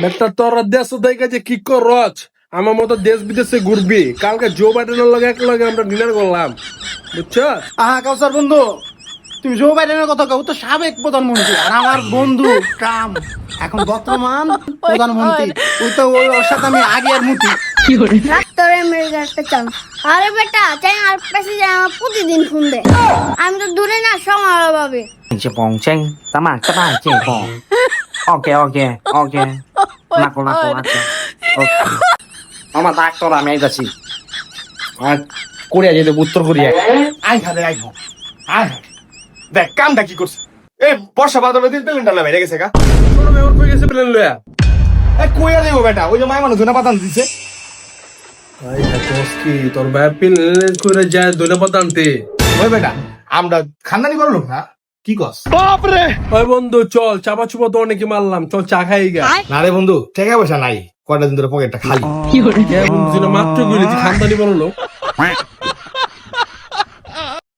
বেটা তোর দেশ দেখা যে কি কর রচ আমার মতো দেশ বিদেশে ঘুরবি। কালকে জো বাইডেনের লগে আমরা ডিনার করলাম। বুঝছ? আহা কাউসার বন্ধু তুমি জো বাইডেনের কথা কাউ তো সাবেক প্রধানমন্ত্রী আর আমার বন্ধু ট্রাম্প। এখন বর্তমান প্রধানমন্ত্রী ওই তো ওই ওর সাথে আমি আগে আর মুতি। ডাক্তারে মেরে আরে বেটা চাই আর আমার প্রতিদিন ফোন দে আমি তো দূরে না সময় অভাবে। ওকে ওকে আমার ডাক্তার আমি আইতাছি। কোরিয়া যেতে উত্তর কোরিয়া। আই হাদে আই আই দেখ কি করছে? এ বর্ষা বাদলে দিন পেলেন ডালা গেছে গা। তোর কই গেছে পেলেন লয়া এ বেটা ওই যে মাই মানুষ না পাতান দিছে আই হাতোস্কি তোর ব্যাপিল কইরা যায় দইলা পাতানতে ওই বেটা আমরা খানদানি করল না? কি কস? ওই বন্ধু চল চাপা চুপা তো অনেকে মারলাম। চল চা খাই গা না রে বন্ধু টাকা পয়সা নাই। কয়টা দিন ধরে পকেটটা খালি। কি বন্ধু যেন মাত্র গেলি খানদানি বলল